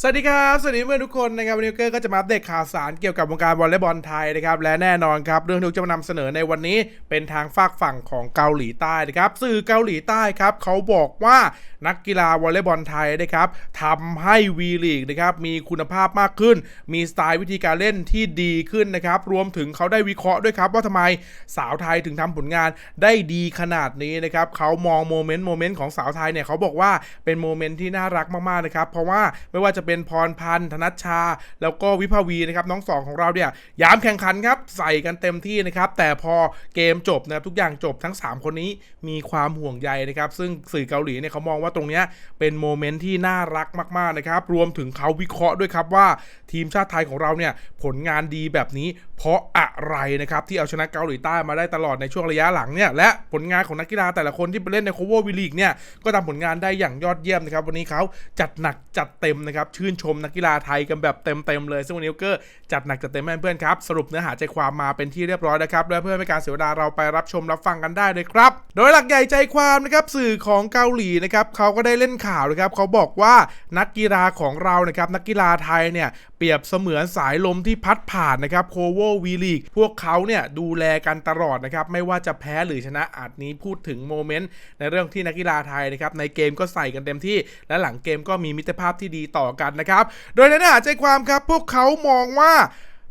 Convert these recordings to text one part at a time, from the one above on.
สวัสดีครับ สวัสดีเพื่อนทุกคนนะครับวันนี้เกอร์ก็จะมาอัปเดตข่าวสารเกี่ยวกับวงการวอลเลย์บอลไทยนะครับและแน่นอนครับ เรื่องที่จะมานำเสนอในวันนี้เป็นทางฝากฝั่งของเกาหลีใต้นะครับสื่อเกาหลีใต้ครับเขาบอกว่านักกีฬาวอลเลย์บอลไทยนะครับทำให้วีลีกนะครับมีคุณภาพมากขึ้น มีสไตล์วิธีการเล่นที่ดีขึ้นนะครับรวมถึงเขาได้วิเคราะห์ด้วยครับว่าทำไมสาวไทยถึงทำผลงานได้ดีขนาดนี้นะครับเขามองโมเมนต์โมเมนต์ของสาวไทยเนี่ยเขาบอกว่าเป็นโมเมนต์ที่น่ารักมากๆนะครับเพราะว่าไม่ว่าจะเป็นพรพันธ์ธนัชชา แล้วก็วิภาวีนะครับน้องสองของเราเนี่ยยามแข่งขันครับใส่กันเต็มที่นะครับแต่พอเกมจบนะครับทุกอย่างจบทั้ง 3 คนนี้มีความห่วงใยนะครับซึ่งสื่อเกาหลีเนี่ยเขามองว่าตรงเนี้ยเป็นโมเมนต์ที่น่ารักมากๆนะครับรวมถึงเขาวิเคราะห์ด้วยครับว่าทีมชาติไทยของเราเนี่ยผลงานดีแบบนี้เพราะอะไรนะครับที่เอาชนะเกาหลีใต้มาได้ตลอดในช่วงระยะหลังเนี่ยและผลงานของนักกีฬาแต่ละคนที่ไปเล่นในโคเวอร์วีลีกเนี่ยก็ทำผลงานได้อย่างยอดเยี่ยมนะครับวันนี้เขาจัดหนักจัดเต็มนะครับชื่นชมนักกีฬาไทยกันแบบเต็มๆเลย ซึ่งวันนี้กอร์จัดหนักจัดเต็มให้เพื่อนครับ สรุปเนื้อหาใจความมาเป็นที่เรียบร้อยนะครับและเพื่อไม่ให้การเสียเวลาเราไปรับชมรับฟังกันได้เลยครับ โดยหลักใหญ่ใจความนะครับสื่อของเกาหลีนะครับเขาก็ได้เล่นข่าวนะครับเขาบอกว่านักกีฬาของเรานะครับนักกีฬาไทยเนี่ยเปรียบเสมือนสายลมที่พัดผ่านนะครับโคโววีลีกพวกเขาเนี่ยดูแลกันตลอดนะครับไม่ว่าจะแพ้หรือชนะอาจนี้พูดถึงโมเมนต์ในเรื่องที่นักกีฬาไทยนะครับในเกมก็ใส่กันเต็มที่ และหลังเกมก็มีมิตรภาพที่ดีต่อกันนะครับ โดยในเนื้อหาใจความครับพวกเขามองว่า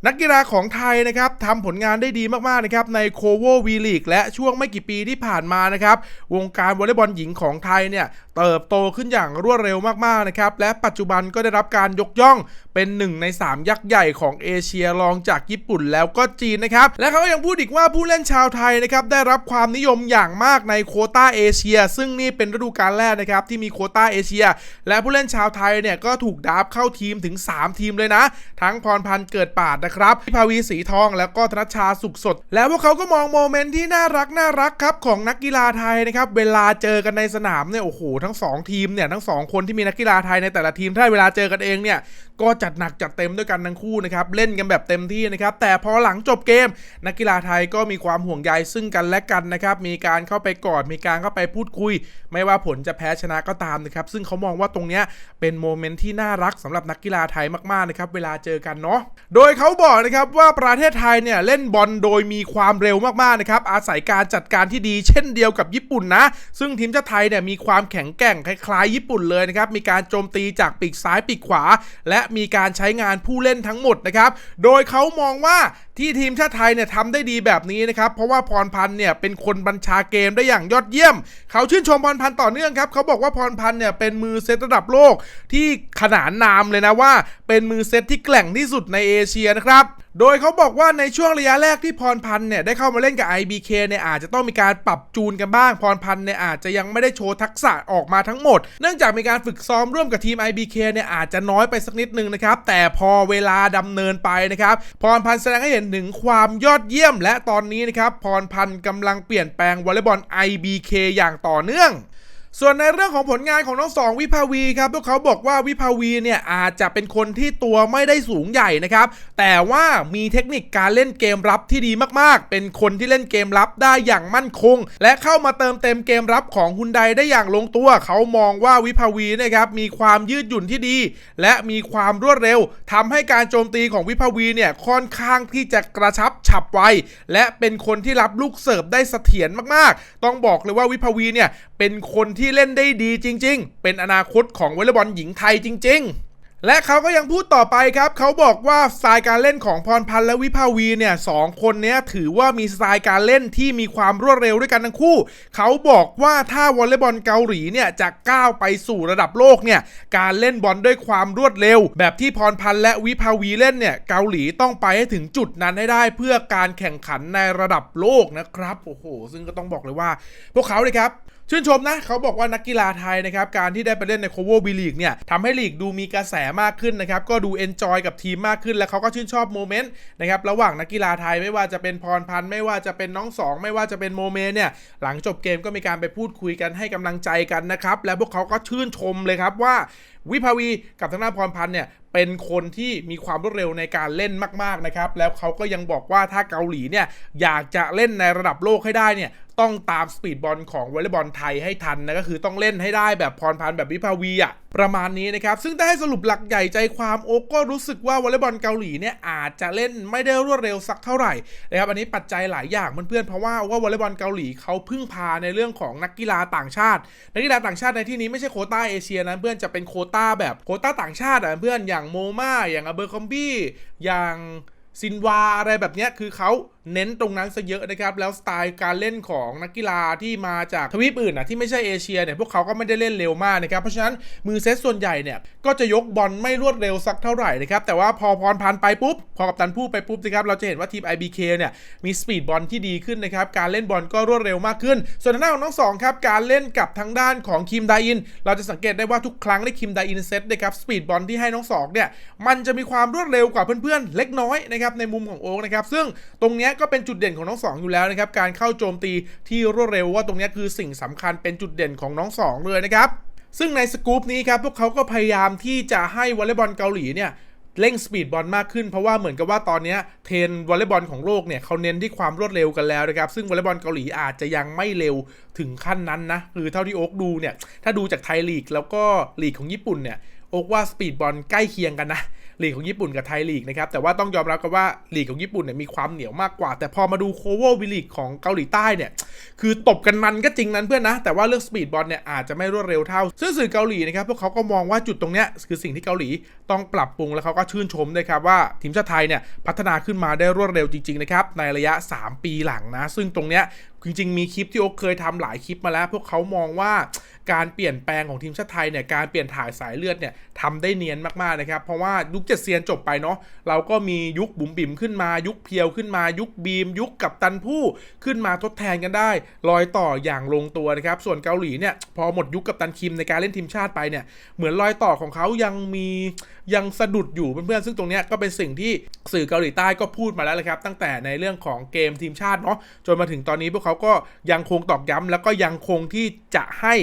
นักกีฬาของไทยนะครับทำผลงานได้ดีมากๆนะครับในโคโววีลีกและช่วงไม่กี่ปีที่ผ่านมานะครับ วงการวอลเลย์บอลหญิงของไทยเนี่ยเติบโตขึ้นอย่างรวดเร็วมากๆนะครับและปัจจุบันก็ได้รับการยกย่องเป็นหนึ่งใน 3 ยักษ์ใหญ่ของเอเชียรองจากญี่ปุ่นแล้วก็จีนนะครับและเขายังพูดอีกว่าผู้เล่นชาวไทยนะครับได้รับความนิยมอย่างมากในโคต้าเอเชีย ซึ่งนี่เป็นฤดูกาลแรกนะครับที่มีโคต้าเอเชีย และผู้เล่นชาวไทยเนี่ยก็ถูกดับเข้าทีมถึง 3 ทีมเลยนะ ทั้งพรพันธ์เกิดปาดนะครับพิภาวีสีทองแล้วก็ธนชชาสุขสด แล้วพวกเขาก็มองโมเมนต์ที่น่ารักน่ารักครับของนักกีฬาไทยนะครับเวลาเจอกันในสนามเนี่ยโอ้โหทั้งสองทีมเนี่ยทั้งสองคนที่มีนักกีฬาไทยในแต่ละทีมถ้าเวลาเจอกันเองเนี่ยก็จัดหนักจัดเต็มด้วยกันทั้งคู่นะครับเล่นกันแบบเต็มที่นะครับแต่พอหลังจบเกม นักกีฬาไทยก็มีความห่วงใยซึ่งกันและกันนะครับมีการเข้าไปกอดมีการเข้าไปพูดคุย ไม่ว่าผลจะแพ้ชนะก็ตามนะครับซึ่งเขามองว่าตรงเนี้ยเป็นโมเมนต์ที่น่ารักสำหรับนักกีฬาไทยมากๆนะครับเวลาเจอกันเนาะโดยเขาบอกนะครับว่าประเทศไทยเนี่ยเล่นบอลโดยมีความเร็วมากๆนะครับอาศัยการจัดการที่ดี เช่นเดียวกับญี่ปุ่นนะ ซึ่งทีมชาติไทยเนี่ยมีความแข็งแกร่งคล้ายๆ ญี่ปุ่นเลยนะครับ มีการโจมตีจากปีกซ้ายปีกขวา และมีการใช้งานผู้เล่นทั้งหมดนะครับ โดยเขามองว่าที่ทีมชาติไทยเนี่ยทำได้ดีแบบนี้นะครับ เพราะว่าพรพันธ์เนี่ยเป็นคนบัญชาเกมได้อย่างยอดเยี่ยม เขาชื่นชมพรพันธ์ต่อเนื่องครับ เขาบอกว่าพรพันธ์เนี่ยเป็นมือเซตระดับโลกที่ขนานนามเลยนะว่า เป็นมือเซตที่แกร่งที่สุดในเอเชียนะครับโดยเขาบอกว่าในช่วงระยะแรกที่พรพันธ์เนี่ยได้เข้ามาเล่นกับ IBK เนี่ยอาจจะต้องมีการปรับจูนกันบ้าง พรพันธ์เนี่ยอาจจะยังไม่ได้โชว์ทักษะออกมาทั้งหมด เนื่องจากมีการฝึกซ้อมร่วมกับทีม IBK เนี่ยอาจจะน้อยไปสักนิดนึงนะครับ แต่พอเวลาดำเนินไปนะครับพรพันธ์แสดงให้เห็นถึงความยอดเยี่ยม และตอนนี้นะครับพรพันธ์กำลังเปลี่ยนแปลงวอลเลย์บอล IBK อย่างต่อเนื่อง ส่วนในเรื่องของผลงานของน้องสองวิภาวีครับพวกเขาบอกว่าวิภาวีเนี่ยอาจจะเป็นคนที่ตัวไม่ได้สูงใหญ่นะครับ แต่ว่ามีเทคนิคการเล่นเกมรับที่ดีมากๆ เป็นคนที่เล่นเกมรับได้อย่างมั่นคง และเข้ามาเติมเต็มเกมรับของฮุนไดได้อย่างลงตัว เขามองว่าวิภาวีนะครับมีความยืดหยุ่นที่ดี และมีความรวดเร็วทำให้การโจมตีของวิภาวีเนี่ยค่อนข้างที่จะกระชับฉับไวและเป็นคนที่รับลูกเสิร์ฟได้เสถียรมากๆ ต้องบอกเลยว่าวิภาวีเนี่ยเป็นคนที่ที่เล่นได้ดีจริง ๆ เป็นอนาคตของวอลเลย์บอลหญิงไทยจริง ๆ และเขาก็ยังพูดต่อไปครับ เขาบอกว่าสไตล์การเล่นของพรพันธ์และวิภาวีเนี่ยสองคนนี้ถือว่ามีสไตล์การเล่นที่มีความรวดเร็วด้วยกันทั้งคู่ เขาบอกว่าถ้าวอลเลย์บอลเกาหลีเนี่ยจะก้าวไปสู่ระดับโลกเนี่ยการเล่นบอลด้วยความรวดเร็ว แบบที่พรพันธ์และวิภาวีเล่นเนี่ยเกาหลีต้องไปให้ถึงจุดนั้นให้ได้ เพื่อการแข่งขันในระดับโลกนะครับโอ้โห ซึ่งก็ต้องบอกเลยว่า พวกเขาเลยครับชื่นชมนะ เขาบอกว่านักกีฬาไทยนะครับ การที่ได้ไปเล่นในโคโวอร์บีลีกเนี่ยทำให้ลีกดูมีกระแสมากขึ้นนะครับ ก็ดูเอนจอยกับทีมมากขึ้น แล้วเขาก็ชื่นชอบโมเมนต์นะครับ ระหว่างนักกีฬาไทยไม่ว่าจะเป็นพรพันธ์ไม่ว่าจะเป็นน้องสองไม่ว่าจะเป็นโมเมนต์เนี่ย หลังจบเกมก็มีการไปพูดคุยกันให้กำลังใจกันนะครับ และพวกเขาก็ชื่นชมเลยครับว่าวิภาวีกับทางด้านพรพันธ์เนี่ย เป็นคนที่มีความรวดเร็วในการเล่นมาก ๆ นะครับ แล้วเขาก็ยังบอกว่าถ้าเกาหลีเนี่ย อยากจะเล่นในระดับโลกให้ได้เนี่ยต้องตามสปีดบอลของวอลเลย์บอลไทยให้ทันนะก็คือต้องเล่นให้ได้แบบพรพันธ์แบบวิภาวีอะประมาณนี้นะครับ ซึ่งถ้าให้สรุปหลักใหญ่ใจความโอ๊กก็รู้สึกว่าวอลเลย์บอลเกาหลีเนี่ยอาจจะเล่นไม่ได้รวดเร็วสักเท่าไหร่นะครับอันนี้ปัจจัยหลายอย่างเพื่อนๆเพราะว่าว่าวอลเลย์บอลเกาหลีเขาพึ่งพาในเรื่องของนักกีฬาต่างชาติ นักกีฬาต่างชาติในที่นี้ไม่ใช่โคต้าเอเชียนะเพื่อนจะเป็นโคต้าแบบโคต้าต่างชาติอะเพื่อนอย่างโมมาอย่างอเบอร์คอมบี้อย่างซินวาอะไรแบบเนี้ยคือเขาเน้นตรงนั้นซะเยอะนะครับ แล้วสไตล์การเล่นของนักกีฬาที่มาจากทวีปอื่นอะที่ไม่ใช่เอเชียเนี่ยพวกเขาก็ไม่ได้เล่นเร็วมากนะครับ เพราะฉะนั้นมือเซตส่วนใหญ่เนี่ยก็จะยกบอลไม่รวดเร็วสักเท่าไหร่นะครับ แต่ว่าพอพรพันไปปุ๊บ พอกับตันพูดไปปุ๊บนะครับเราจะเห็นว่าทีม IBK เนี่ยมีสปีดบอลที่ดีขึ้นนะครับการเล่นบอลก็รวดเร็วมากขึ้น ส่วนทางด้านของน้องสองครับการเล่นกับทางด้านของคิมไดอิน เราจะสังเกตได้ว่าทุกครั้งที่คิมไดอินเซตนะครับสปีดบอลที่ให้น้องสองเนี่ยมันจะมีความรวดเร็วกว่าเพื่อนๆเล็กน้อยนะครับในมุมของโอ๊กนะครับซึ่งตรงนี้ก็เป็นจุดเด่นของน้องสองอยู่แล้วนะครับ การเข้าโจมตีที่รวดเร็วว่าตรงนี้คือสิ่งสำคัญเป็นจุดเด่นของน้องสองเลยนะครับ ซึ่งในสกู๊ปนี้ครับพวกเขาก็พยายามที่จะให้วอลเลย์บอลเกาหลีเนี่ยเร่งสปีดบอลมากขึ้นเพราะว่าเหมือนกับว่าตอนนี้เทรนวอลเลย์บอลของโลกเนี่ยเขาเน้นที่ความรวดเร็วกันแล้วนะครับ ซึ่งวอลเลย์บอลเกาหลีอาจจะยังไม่เร็วถึงขั้นนั้นนะคือเท่าที่โอ๊กดูเนี่ยถ้าดูจากไทยลีกแล้วก็ลีกของญี่ปุ่นเนี่ยโอ๊กว่าสปีดบอลใกล้เคียงกันนะ ลีกของญี่ปุ่นกับไทยลีกนะครับแต่ว่าต้องยอมรับกันว่าลีกของญี่ปุ่นเนี่ยมีความเหนียวมากกว่า แต่พอมาดูโคโววิลีกของเกาหลีใต้เนี่ยคือตบกันมันก็จริงนั้นเพื่อนนะ แต่ว่าเรื่องสปีดบอลเนี่ยอาจจะไม่รวดเร็วเท่าซึ่งสื่อเกาหลีนะครับพวกเขาก็มองว่าจุดตรงเนี้ยคือสิ่งที่เกาหลีต้องปรับปรุงแล้วเขาก็ชื่นชมด้วยครับว่าทีมชาติไทยเนี่ยพัฒนาขึ้นมาได้รวดเร็วจริงๆนะครับในระยะ 3 ปีหลังนะ ซึ่งตรงเนี้ยจริงๆมีคลิปที่โอ๊คเคยทำหลายคลิปมาแล้ว พวกเขามองว่า การเปลี่ยนแปลงของทีมชาติไทยเนี่ยการเปลี่ยนถ่ายสายเลือดเนี่ยทำได้เนียนมากๆนะครับเพราะว่ายุคเจ็ดเซียนจบไปเนาะเราก็มียุคบุ๋มบิ๋มขึ้นมายุคเพียวขึ้นมายุคบีม ยุคกับตันผู้ขึ้นมาทดแทนกันได้รอยต่ออย่างลงตัวนะครับส่วนเกาหลีเนี่ยพอหมดยุคกับตันคิมในการเล่นทีมชาติไปเนี่ยเหมือนรอยต่อของเขายังมียังสะดุดอยู่เพื่อนๆซึ่งตรงเนี้ยก็เป็นสิ่งที่สื่อเกาหลีใต้ก็พูดมาแล้วเลยครับ ตั้งแต่ในเรื่องของเกมทีมชาติเนาะจนมาถึงตอนนี้พวกเขาก็ยังคงตอกย้ำแล้วก็ยังคงที่จะให้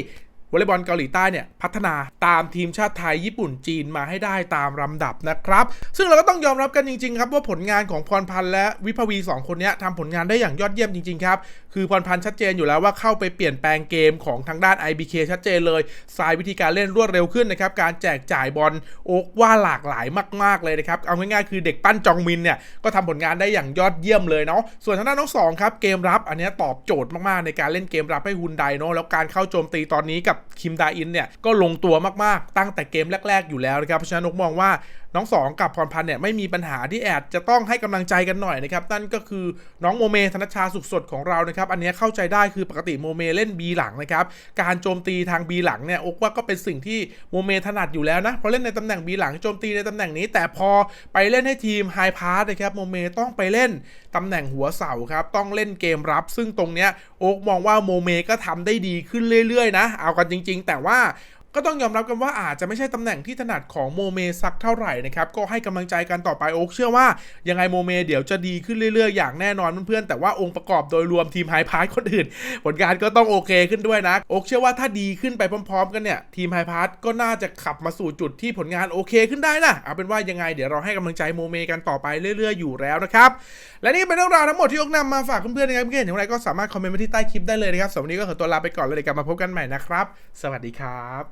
วอลเลย์บอลเกาหลีใต้เนี่ยพัฒนาตามทีมชาติไทยญี่ปุ่นจีนมาให้ได้ตามลำดับนะครับ ซึ่งเราก็ต้องยอมรับกันจริงๆครับว่าผลงานของพรพันธ์และวิภวีสองคนนี้ทำผลงานได้อย่างยอดเยี่ยมจริงๆครับ คือพรพันธ์ชัดเจนอยู่แล้วว่าเข้าไปเปลี่ยนแปลงเกมของทางด้าน IBK ชัดเจนเลยสายวิธีการเล่นรวดเร็วขึ้นนะครับการแจกจ่ายบอลโอกว่าหลากหลายมาก ๆเลยนะครับเอาง่ายๆคือเด็กปั้นจองมินเนี่ยก็ทำผลงานได้อย่างยอดเยี่ยมเลยเนาะส่วนทางด้านน้องสองครับเกมรับอันเนี้ยตอบโจทย์มากๆในการเล่นเกมรับให้ฮุนไดเนาะแล้วการเข้าโจมตีตอนนี้กับคิมดาอินเนี่ยก็ลงตัวมากๆ ตั้งแต่เกมแรก ๆ อยู่แล้วนะครับ เพราะฉะนั้นนกมองว่า น้องสองกับพรพันธ์เนี่ยไม่มีปัญหาที่แอดจะต้องให้กำลังใจกันหน่อยนะครับนั่นก็คือน้องโมเมธนชชาสุขสดของเรานะครับอันนี้เข้าใจได้คือปกติโมเมเล่น B หลังนะครับการโจมตีทาง B หลังเนี่ยอกว่าก็เป็นสิ่งที่โมเมถนัดอยู่แล้วนะเพราะเล่นในตำแหน่ง B หลังโจมตีในตำแหน่งนี้ แต่พอไปเล่นให้ทีมไฮพาร์นะครับโมเมต้องไปเล่นตำแหน่งหัวเสาครับต้องเล่นเกมรับ ซึ่งตรงเนี้ยโอ๊กมองว่าโมเมก็ทำได้ดีขึ้นเรื่อยๆนะเอากันจริง ๆ แต่ว่า ก็ต้องยอมรับกันว่าอาจจะไม่ใช่ตำแหน่งที่ถนัดของโมเมสักเท่าไหร่นะครับ ก็ให้กำลังใจกันต่อไปโอ๊กเชื่อว่ายังไงโมเมเดี๋ยวจะดีขึ้นเรื่อยๆ อย่างแน่นอนเพื่อนๆ แต่ว่าองค์ประกอบโดยรวมทีมไฮพาร์ทคนอื่น ผลงานก็ต้องโอเคขึ้นด้วยนะ โอ๊กเชื่อว่าถ้าดีขึ้นไปพร้อมๆ กันเนี่ย ทีมไฮพาร์ทก็น่าจะขับมาสู่จุดที่ผลงานโอเคขึ้นได้นะเอาเป็นว่ายังไงเดี๋ยวเราให้กำลังใจโมเมกันต่อไปเรื่อย ๆ อยู่แล้วนะครับและนี่เป็นเรื่องราวทั้งหมดที่โอ๊กนำมาฝากเพื่อนๆนะครับเพื่อนๆอย่างไรก็สามารถคอมเมนต์มาที่ใต้คลิปได้เลยนะครับสำหรับวันนี้ก็ขอตัวลาไปก่อนเลยเดี๋ยวกลับมาพบกันใหม่นะครับสวัสดีครับ